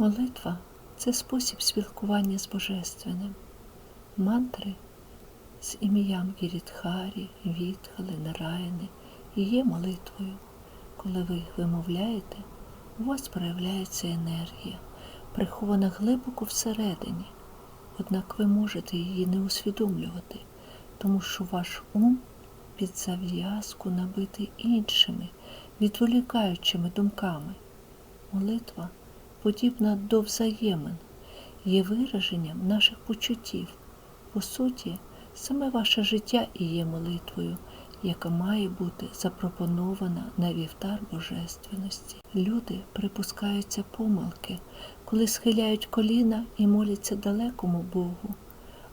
Молитва це спосіб спілкування з Божественним. Мантри з ім'ям Гірідхарі, Вітхали, Нараяни і є молитвою. Коли ви вимовляєте, у вас проявляється енергія, прихована глибоко всередині. Однак ви можете її не усвідомлювати, тому що ваш ум під зав'язку набитий іншими, відволікаючими думками. Молитва подібна до взаємин, є вираженням наших почуттів. По суті, саме ваше життя і є молитвою, яка має бути запропонована на вівтар божественності. Люди припускаються помилки, коли схиляють коліна і моляться далекому Богу,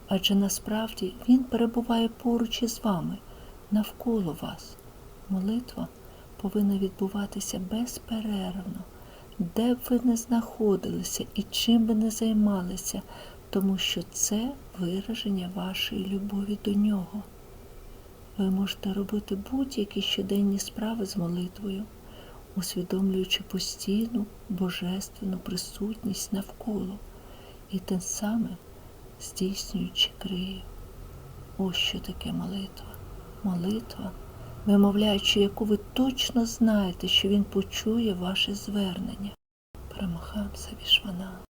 адже насправді Він перебуває поруч із вами, навколо вас. Молитва повинна відбуватися безперервно, де б ви не знаходилися і чим би не займалися, тому що це вираження вашої любові до нього. Ви можете робити будь-які щоденні справи з молитвою, усвідомлюючи постійну божественну присутність навколо і тим самим здійснюючи крию. Ось що таке молитва. Молитва, вимовляючи, яку ви точно знаєте, що він почує ваше звернення. Парамахамса Вішвана.